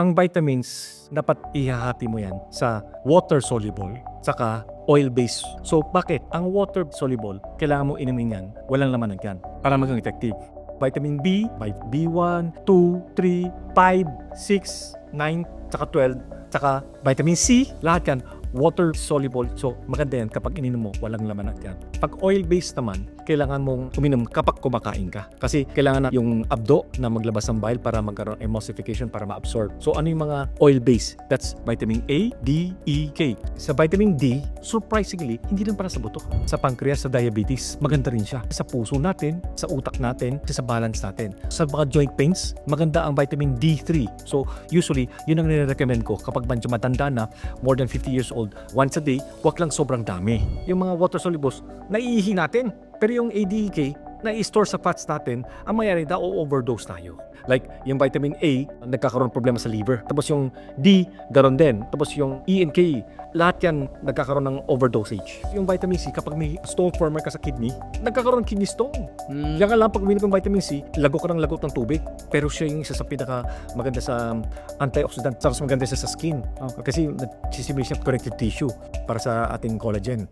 Ang vitamins, dapat ihahati mo yan sa water soluble, saka oil-based. So bakit? Ang water soluble, kailangan mo inumin yan, walang laman yan, para maging effective. Vitamin B, by B1, 2, 3, 5, 6, 9, saka 12, saka vitamin C, lahat yan water soluble. So maganda yan kapag ininom mo, walang laman yan. Pag oil-based naman, kailangan mong uminom kapag kumakain ka. Kasi kailangan na yung abdo na maglabas ng bile para magkaroon emulsification para ma-absorb. So ano yung mga oil-based? That's vitamin A, D, E, K. Sa vitamin D, surprisingly, hindi lang para sa buto. Sa pancreas, sa diabetes, maganda rin siya. Sa puso natin, sa utak natin, sa balance natin. Sa mga joint pains, maganda ang vitamin D3. So usually, yun ang nire-recommend ko kapag medyo matanda na, more than 50 years old, once a day, wag lang sobrang dami. Yung mga water solubles, naiihi natin. Pero yung ADEK, na-store sa fats natin, ang mayari na o-overdose tayo. Like, yung vitamin A, nagkakaroon problema sa liver. Tapos yung D, garon din. Tapos yung E and K, lahat yan nagkakaroon ng overdosage. Yung vitamin C, kapag may stone former ka sa kidney, nagkakaroon kidney stone. Mm. Yan ka lang pag uminom ng vitamin C, lago ka ng lagot ng tubig. Pero siya yung isa sa pinaka maganda sa um, antioxidant. Tapos maganda siya sa skin. Kasi nagsisimili siya connective tissue para sa ating collagen.